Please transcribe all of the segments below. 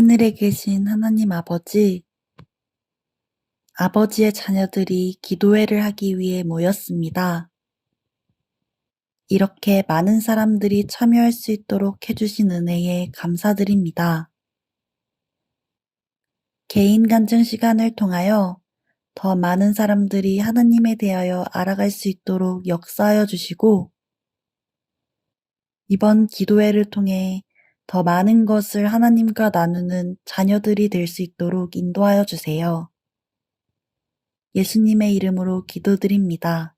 하늘에 계신 하나님 아버지, 아버지의 자녀들이 기도회를 하기 위해 모였습니다. 이렇게 많은 사람들이 참여할 수 있도록 해주신 은혜에 감사드립니다. 개인 간증 시간을 통하여 더 많은 사람들이 하나님에 대하여 알아갈 수 있도록 역사하여 주시고, 이번 기도회를 통해 더 많은 것을 하나님과 나누는 자녀들이 될 수 있도록 인도하여 주세요. 예수님의 이름으로 기도드립니다.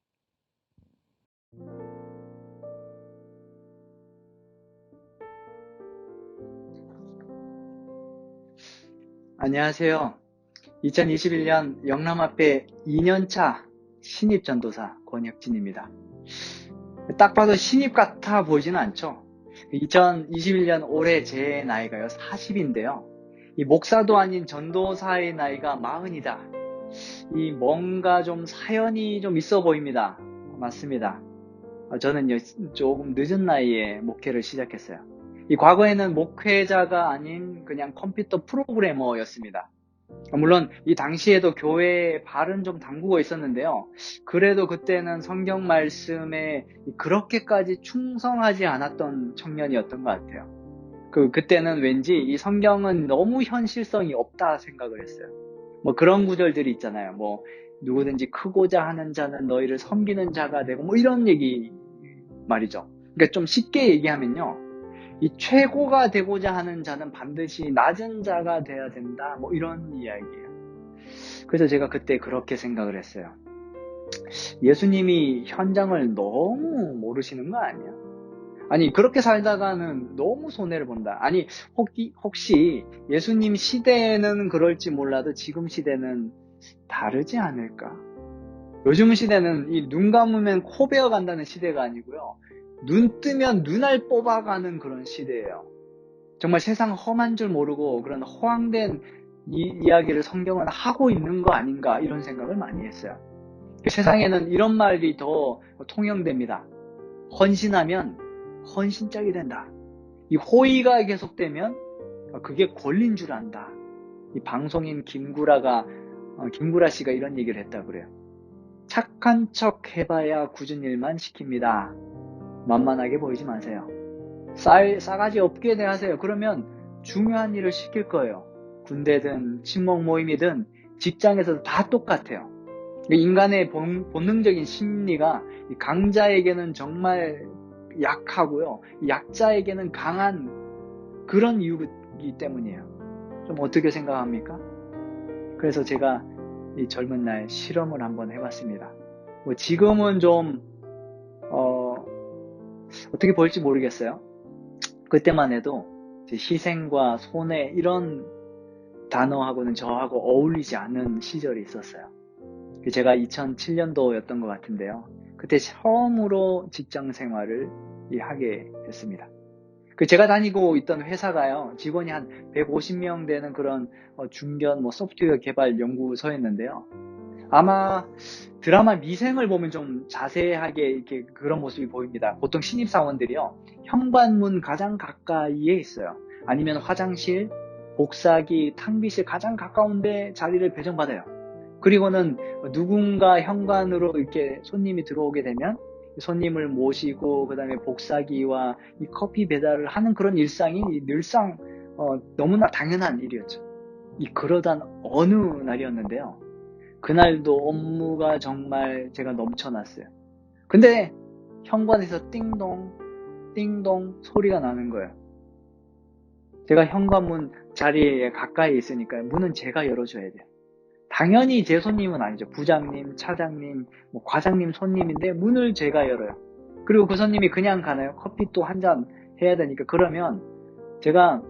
안녕하세요. 2021년 영남 앞에 2년차 신입 전도사 권혁진입니다. 딱 봐도 신입 같아 보이지는 않죠? 2021년 올해 제 나이가요, 40인데요. 이 목사도 아닌 전도사의 나이가 40이다. 이 뭔가 좀 사연이 좀 있어 보입니다. 맞습니다. 저는 조금 늦은 나이에 목회를 시작했어요. 이 과거에는 목회자가 아닌 그냥 컴퓨터 프로그래머였습니다. 물론 이 당시에도 교회에 발은 좀 담그고 있었는데요. 그래도 그때는 성경 말씀에 그렇게까지 충성하지 않았던 청년이었던 것 같아요. 그 그때는 왠지 이 성경은 너무 현실성이 없다 생각을 했어요. 뭐 그런 구절들이 있잖아요. 뭐 누구든지 크고자 하는 자는 너희를 섬기는 자가 되고 뭐 이런 얘기 말이죠. 그러니까 좀 쉽게 얘기하면요. 이 최고가 되고자 하는 자는 반드시 낮은 자가 돼야 된다. 뭐 이런 이야기예요. 그래서 제가 그때 그렇게 생각을 했어요. 예수님이 현장을 너무 모르시는 거 아니야? 아니, 그렇게 살다가는 너무 손해를 본다. 아니, 혹시, 혹시 예수님 시대에는 그럴지 몰라도 지금 시대는 다르지 않을까? 요즘 시대는 이 눈 감으면 코 베어 간다는 시대가 아니고요. 눈 뜨면 눈알 뽑아가는 그런 시대예요. 정말 세상 험한 줄 모르고 그런 허황된 이 이야기를 성경은 하고 있는 거 아닌가 이런 생각을 많이 했어요. 그 세상에는 이런 말이 더 통용됩니다. 헌신하면 헌신짝이 된다. 이 호의가 계속되면 그게 권리인 줄 안다. 이 방송인 김구라가 어, 김구라 씨가 이런 얘기를 했다 그래요. 착한 척 해봐야 굳은 일만 시킵니다. 만만하게 보이지 마세요. 싸, 싸가지 없게 대하세요. 그러면 중요한 일을 시킬 거예요. 군대든 친목 모임이든 직장에서도 다 똑같아요. 인간의 본, 본능적인 심리가 강자에게는 정말 약하고요. 약자에게는 강한 그런 이유이기 때문이에요. 좀 어떻게 생각합니까? 그래서 제가 이 젊은 날 실험을 한번 해봤습니다. 뭐 지금은 좀 어, 어떻게 볼지 모르겠어요. 그때만 해도 희생과 손해 이런 단어하고는 저하고 어울리지 않는 시절이 있었어요. 제가 2007년도였던 것 같은데요. 그때 처음으로 직장 생활을 하게 됐습니다. 그 제가 다니고 있던 회사가요, 직원이 한 150명 되는 그런 어, 중견 뭐 소프트웨어 개발 연구소였는데요. 아마 드라마 미생을 보면 좀 자세하게 이렇게 그런 모습이 보입니다. 보통 신입사원들이요, 현관문 가장 가까이에 있어요. 아니면 화장실, 복사기, 탕비실 가장 가까운데 자리를 배정받아요. 그리고는 누군가 현관으로 이렇게 손님이 들어오게 되면 손님을 모시고 그다음에 복사기와 이 커피 배달을 하는 그런 일상이 늘상 어, 너무나 당연한 일이었죠. 이 그러던 어느 날이었는데요. 그날도 업무가 정말 제가 넘쳐났어요. 근데 현관에서 띵동, 띵동 소리가 나는 거예요. 제가 현관문 자리에 가까이 있으니까 문은 제가 열어줘야 돼요. 당연히 제 손님은 아니죠. 부장님, 차장님, 뭐 과장님 손님인데 문을 제가 열어요. 그리고 그 손님이 그냥 가나요? 커피 또 한 잔 해야 되니까 그러면 제가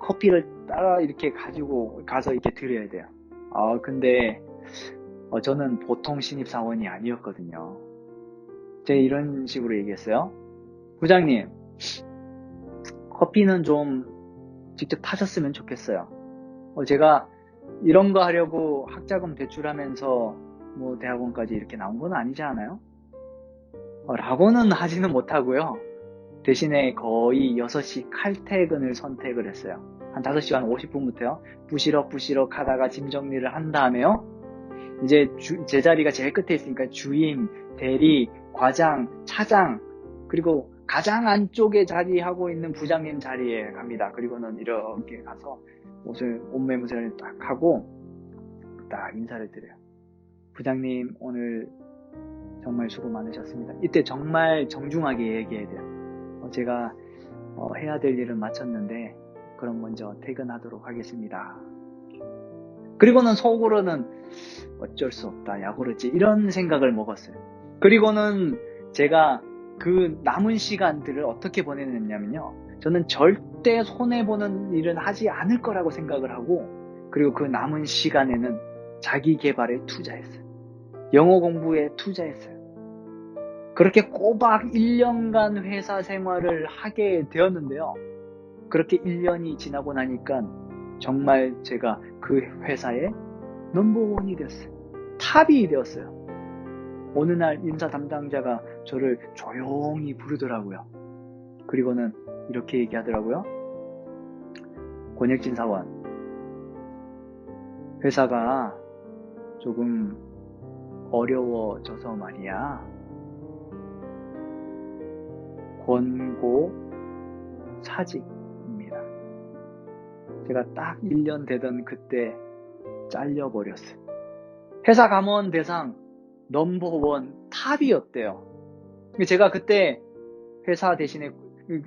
커피를 따라 이렇게 가지고 가서 이렇게 드려야 돼요. 아 근데 어, 저는 보통 신입사원이 아니었거든요. 제가 이런 식으로 얘기했어요. 부장님, 커피는 좀 직접 타셨으면 좋겠어요. 어, 제가 이런 거 하려고 학자금 대출하면서 뭐 대학원까지 이렇게 나온 건 아니지 않아요? 어, 라고는 하지는 못하고요. 대신에 거의 6시 칼퇴근을 선택을 했어요. 한 5시간 50분부터요. 부시럭 부시럭 하다가 짐 정리를 한 다음에요. 이제 주- 제 자리가 제일 끝에 있으니까 주임, 대리, 과장, 차장, 그리고 가장 안쪽에 자리하고 있는 부장님 자리에 갑니다. 그리고는 이렇게 가서 옷을, 옷매무새를 딱 하고 딱 인사를 드려요. 부장님, 오늘 정말 수고 많으셨습니다. 이때 정말 정중하게 얘기해야 돼요. 어, 제가 어, 해야 될 일은 마쳤는데 그럼 먼저 퇴근하도록 하겠습니다. 그리고는 속으로는 어쩔 수 없다, 야 그렇지 이런 생각을 먹었어요. 그리고는 제가 그 남은 시간들을 어떻게 보내느냐면요. 저는 절대 손해보는 일은 하지 않을 거라고 생각을 하고 그리고 그 남은 시간에는 자기 개발에 투자했어요. 영어 공부에 투자했어요. 그렇게 꼬박 1년간 회사 생활을 하게 되었는데요. 그렇게 1년이 지나고 나니까 정말 제가 그 회사의 넘버원이 됐어요. 탑이 되었어요. 어느 날 인사 담당자가 저를 조용히 부르더라고요. 그리고는 이렇게 얘기하더라고요. 권혁진 사원, 회사가 조금 어려워져서 말이야. 권고 사직입니다. 제가 딱 1년 되던 그때 잘려버렸어요. 회사 감원 대상 넘버원 탑이었대요. 제가 그때 회사 대신에,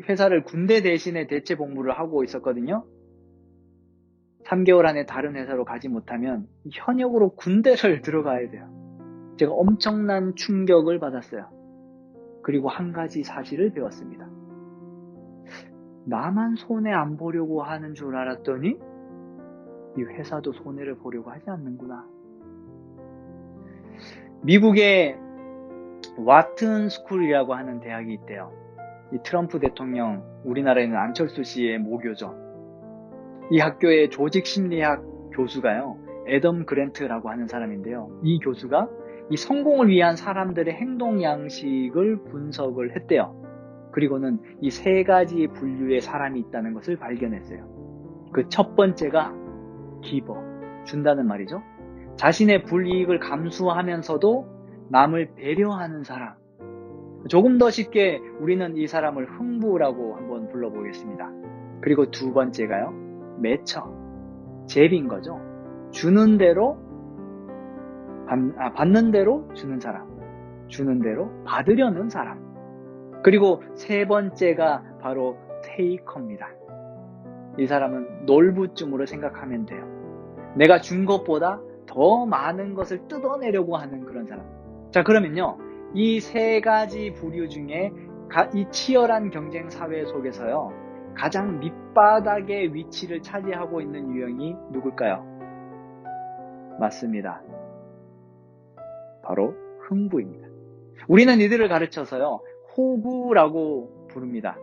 회사를 군대 대신에 대체 복무를 하고 있었거든요. 3개월 안에 다른 회사로 가지 못하면 현역으로 군대를 들어가야 돼요. 제가 엄청난 충격을 받았어요. 그리고 한 가지 사실을 배웠습니다. 나만 손해 안 보려고 하는 줄 알았더니 이 회사도 손해를 보려고 하지 않는구나. 미국의 와튼 스쿨이라고 하는 대학이 있대요. 이 트럼프 대통령, 우리나라에는 안철수 씨의 모교죠. 이 학교의 조직 심리학 교수가요, 애덤 그랜트라고 하는 사람인데요. 이 교수가 이 성공을 위한 사람들의 행동 양식을 분석을 했대요. 그리고는 이 세 가지 분류의 사람이 있다는 것을 발견했어요. 그 첫 번째가 기버, 준다는 말이죠. 자신의 불이익을 감수하면서도 남을 배려하는 사람. 조금 더 쉽게 우리는 이 사람을 흥부라고 한번 불러보겠습니다. 그리고 두 번째가요, 매처, 제비인 거죠. 주는 대로, 받, 아, 받는 대로 주는 사람. 주는 대로 받으려는 사람. 그리고 세 번째가 바로 테이커입니다. 이 사람은 놀부쯤으로 생각하면 돼요. 내가 준 것보다 더 많은 것을 뜯어내려고 하는 그런 사람. 자, 그러면요. 이 세 가지 부류 중에 이 치열한 경쟁 사회 속에서요. 가장 밑바닥의 위치를 차지하고 있는 유형이 누굴까요? 맞습니다. 바로 흥부입니다. 우리는 이들을 가르쳐서요. 호구라고 부릅니다.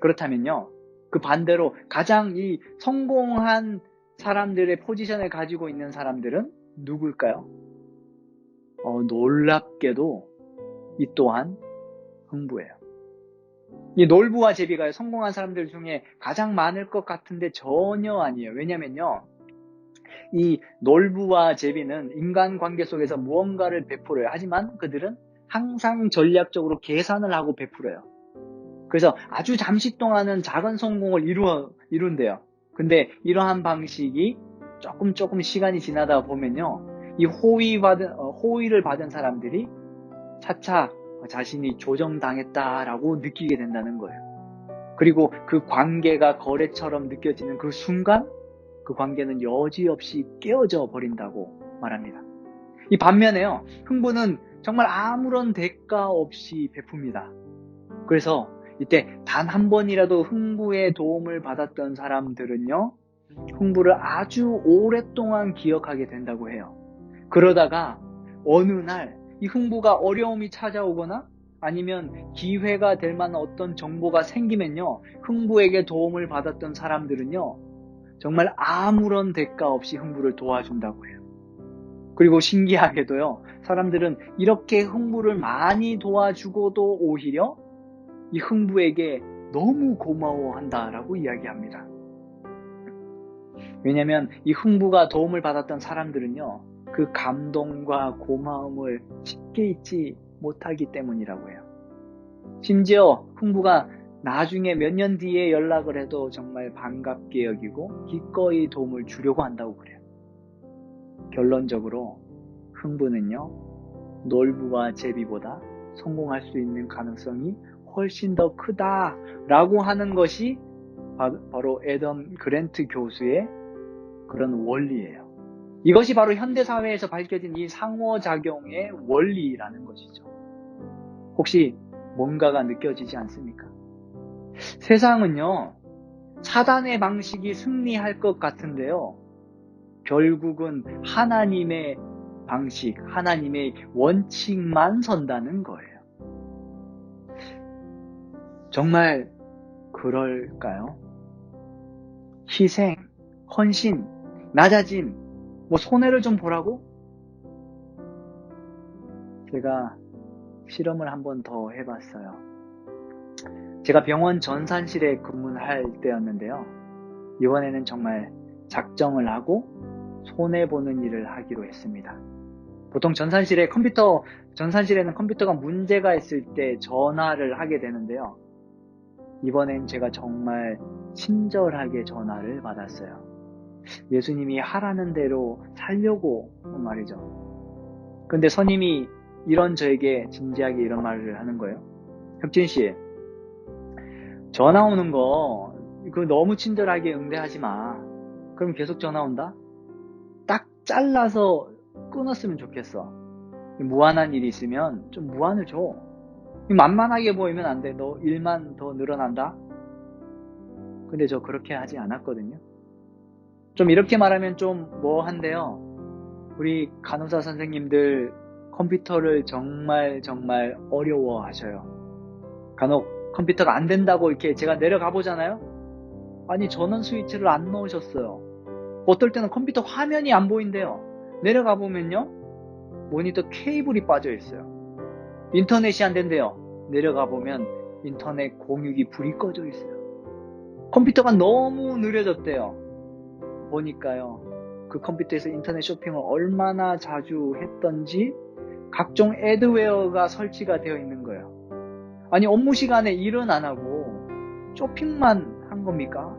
그렇다면요. 그 반대로 가장 이 성공한 사람들의 포지션을 가지고 있는 사람들은 누굴까요? 어, 놀랍게도 이 또한 흥부예요. 이 놀부와 제비가 성공한 사람들 중에 가장 많을 것 같은데 전혀 아니에요. 왜냐면요. 이 놀부와 제비는 인간 관계 속에서 무언가를 베풀어요. 하지만 그들은 항상 전략적으로 계산을 하고 베풀어요. 그래서 아주 잠시 동안은 작은 성공을 이루어, 이룬대요. 근데 이러한 방식이 조금 조금 시간이 지나다 보면요. 이 호의 받은, 어, 호의를 받은 사람들이 차차 자신이 조정당했다라고 느끼게 된다는 거예요. 그리고 그 관계가 거래처럼 느껴지는 그 순간 그 관계는 여지없이 깨어져 버린다고 말합니다. 이 반면에요. 흥부는 정말 아무런 대가 없이 베풉니다. 그래서 이때 단 한 번이라도 흥부의 도움을 받았던 사람들은요, 흥부를 아주 오랫동안 기억하게 된다고 해요. 그러다가 어느 날 이 흥부가 어려움이 찾아오거나 아니면 기회가 될 만한 어떤 정보가 생기면요, 흥부에게 도움을 받았던 사람들은요, 정말 아무런 대가 없이 흥부를 도와준다고 해요. 그리고 신기하게도요, 사람들은 이렇게 흥부를 많이 도와주고도 오히려 이 흥부에게 너무 고마워한다라고 이야기합니다. 왜냐하면 이 흥부가 도움을 받았던 사람들은요, 그 감동과 고마움을 쉽게 잊지 못하기 때문이라고 해요. 심지어 흥부가 나중에 몇 년 뒤에 연락을 해도 정말 반갑게 여기고 기꺼이 도움을 주려고 한다고 그래요. 결론적으로 흥부는요, 놀부와 제비보다 성공할 수 있는 가능성이 훨씬 더 크다라고 하는 것이 바로 에덤 그랜트 교수의 그런 원리예요. 이것이 바로 현대사회에서 밝혀진 이 상호작용의 원리라는 것이죠. 혹시 뭔가가 느껴지지 않습니까? 세상은요, 사단의 방식이 승리할 것 같은데요. 결국은 하나님의 방식, 하나님의 원칙만 선다는 거예요. 정말 그럴까요? 희생, 헌신, 낮아짐, 뭐 손해를 좀 보라고? 제가 실험을 한 번 더 해봤어요. 제가 병원 전산실에 근무할 때였는데요. 이번에는 정말 작정을 하고 손해보는 일을 하기로 했습니다. 보통 전산실에 컴퓨터, 전산실에는 컴퓨터가 문제가 있을 때 전화를 하게 되는데요. 이번엔 제가 정말 친절하게 전화를 받았어요. 예수님이 하라는 대로 살려고 말이죠. 근데 선임이 이런 저에게 진지하게 이런 말을 하는 거예요. 혁진 씨, 전화 오는 거, 그 너무 친절하게 응대하지 마. 그럼 계속 전화 온다? 딱 잘라서 끊었으면 좋겠어. 무한한 일이 있으면 좀 무한을 줘. 만만하게 보이면 안 돼. 너 일만 더 늘어난다? 근데 저 그렇게 하지 않았거든요. 좀 이렇게 말하면 좀 뭐한데요. 우리 간호사 선생님들 컴퓨터를 정말 정말 어려워 하셔요. 간혹 컴퓨터가 안 된다고 이렇게 제가 내려가 보잖아요. 아니 전원 스위치를 안 넣으셨어요. 어떨 때는 컴퓨터 화면이 안 보인대요. 내려가 보면요. 모니터 케이블이 빠져 있어요. 인터넷이 안 된대요. 내려가 보면 인터넷 공유기 불이 꺼져 있어요. 컴퓨터가 너무 느려졌대요. 보니까요. 그 컴퓨터에서 인터넷 쇼핑을 얼마나 자주 했던지 각종 애드웨어가 설치가 되어 있는 거예요. 아니 업무 시간에 일은 안 하고 쇼핑만 한 겁니까?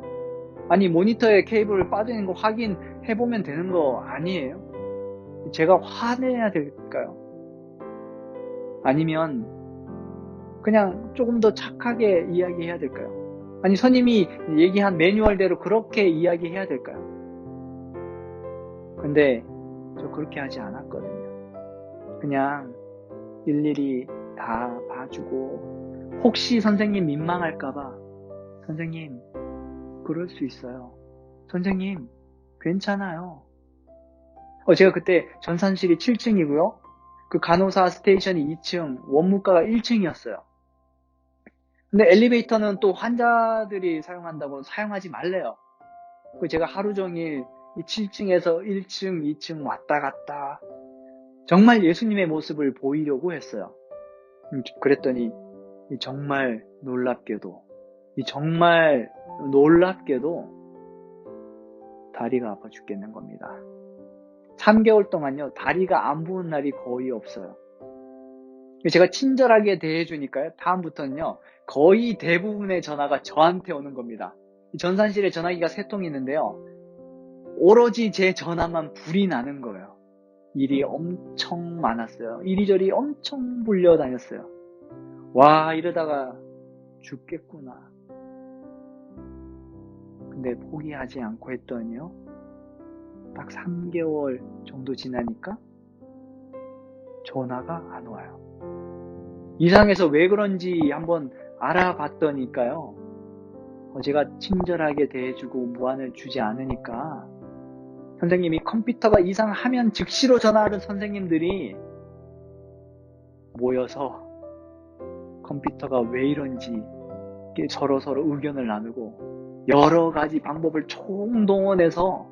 아니 모니터에 케이블 빠져 있는 거 확인해 보면 되는 거 아니에요? 제가 화내야 될까요? 아니면 그냥 조금 더 착하게 이야기해야 될까요? 아니 선임이 얘기한 매뉴얼대로 그렇게 이야기해야 될까요? 근데 저 그렇게 하지 않았거든요. 그냥 일일이 다 봐주고 혹시 선생님 민망할까봐 선생님 그럴 수 있어요. 선생님 괜찮아요. 어, 제가 그때 전산실이 7층이고요. 그 간호사 스테이션이 2층, 원무과가 1층이었어요. 근데 엘리베이터는 또 환자들이 사용한다고 사용하지 말래요. 그 제가 하루 종일 이 7층에서 1층, 2층 왔다 갔다 정말 예수님의 모습을 보이려고 했어요. 음, 그랬더니 정말 놀랍게도 정말 놀랍게도 다리가 아파 죽겠는 겁니다. 3개월 동안요, 다리가 안 부은 날이 거의 없어요. 제가 친절하게 대해주니까요, 다음부터는요, 거의 대부분의 전화가 저한테 오는 겁니다. 전산실에 전화기가 세 통 있는데요, 오로지 제 전화만 불이 나는 거예요. 일이 엄청 많았어요. 이리저리 엄청 불려 다녔어요. 와, 이러다가 죽겠구나. 근데 포기하지 않고 했더니요. 딱 3개월 정도 지나니까 전화가 안 와요. 이상해서 왜 그런지 한번 알아봤더니까요. 제가 친절하게 대해주고 무한을 주지 않으니까 선생님이 컴퓨터가 이상하면 즉시로 전화하는 선생님들이 모여서 컴퓨터가 왜 이런지 서로 서로 의견을 나누고 여러 가지 방법을 총동원해서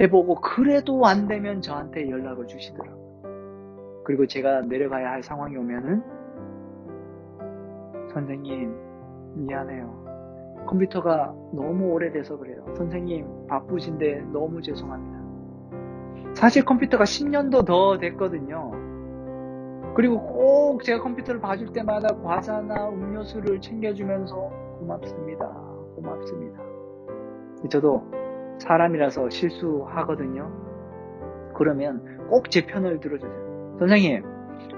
해보고 그래도 안 되면 저한테 연락을 주시더라고요. 그리고 제가 내려가야 할 상황이 오면은 선생님 미안해요. 컴퓨터가 너무 오래돼서 그래요. 선생님, 바쁘신데 너무 죄송합니다. 사실 컴퓨터가 10년도 더 됐거든요. 그리고 꼭 제가 컴퓨터를 봐줄 때마다 과자나 음료수를 챙겨주면서 고맙습니다. 고맙습니다. 저도 사람이라서 실수하거든요. 그러면 꼭 제 편을 들어주세요. 선생님,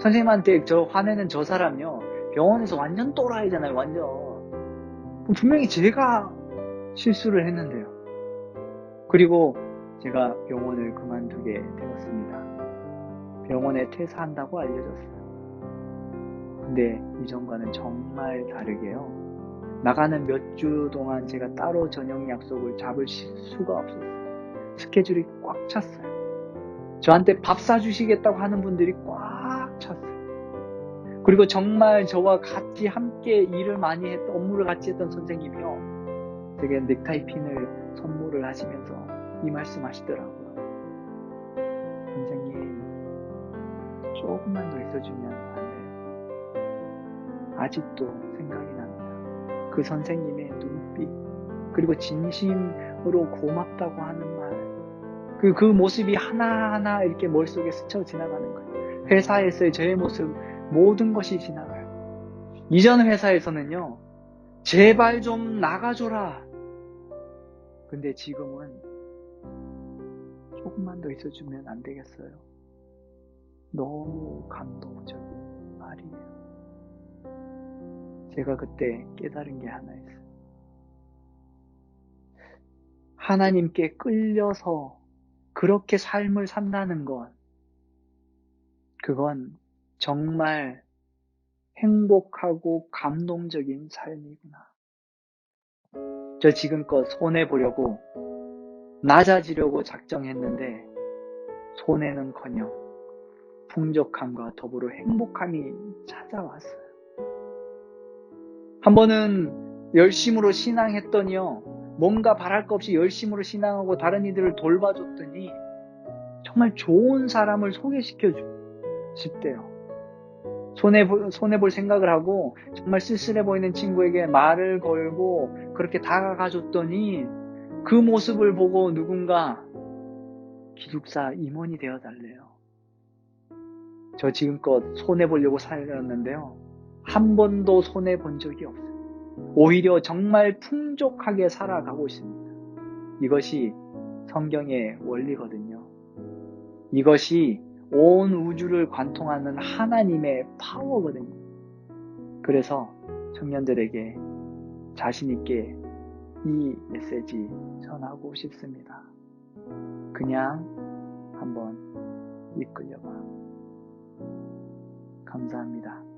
선생님한테 저 화내는 저 사람요. 병원에서 완전 또라이잖아요, 완전. 분명히 제가 실수를 했는데요. 그리고 제가 병원을 그만두게 되었습니다. 병원에 퇴사한다고 알려졌어요. 근데 이전과는 정말 다르게요. 나가는 몇 주 동안 제가 따로 저녁 약속을 잡을 수가 없었어요. 스케줄이 꽉 찼어요. 저한테 밥 사주시겠다고 하는 분들이 꽉 찼어요. 그리고 정말 저와 같이 함께 일을 많이 했던, 업무를 같이 했던 선생님이요. 되게 넥타이 핀을 선물을 하시면서 이 말씀 하시더라고요. 선생님, 조금만 더 있어주면 안 돼요. 아직도 생각이 납니다. 그 선생님의 눈빛, 그리고 진심으로 고맙다고 하는 말, 그, 그 모습이 하나하나 이렇게 머릿속에 스쳐 지나가는 거예요. 회사에서의 저의 모습, 모든 것이 지나가요. 이전 회사에서는요, 제발 좀 나가줘라. 근데 지금은 조금만 더 있어주면 안 되겠어요. 너무 감동적인 말이에요. 제가 그때 깨달은 게 하나 있어요. 하나님께 끌려서 그렇게 삶을 산다는 것, 그건 정말 행복하고 감동적인 삶이구나. 저 지금껏 손해보려고 낮아지려고 작정했는데 손해는 커녕 풍족함과 더불어 행복함이 찾아왔어요. 한 번은 열심으로 신앙했더니요, 뭔가 바랄 것 없이 열심으로 신앙하고 다른 이들을 돌봐줬더니 정말 좋은 사람을 소개시켜 싶대요. 손해, 손해볼 생각을 하고 정말 쓸쓸해 보이는 친구에게 말을 걸고 그렇게 다가가 줬더니 그 모습을 보고 누군가 기숙사 임원이 되어 달래요. 저 지금껏 손해 보려고 살았는데요. 한 번도 손해 본 적이 없어요. 오히려 정말 풍족하게 살아가고 있습니다. 이것이 성경의 원리거든요. 이것이 온 우주를 관통하는 하나님의 파워거든요. 그래서 청년들에게 자신있게 이 메시지 전하고 싶습니다. 그냥 한번 이끌려봐. 감사합니다.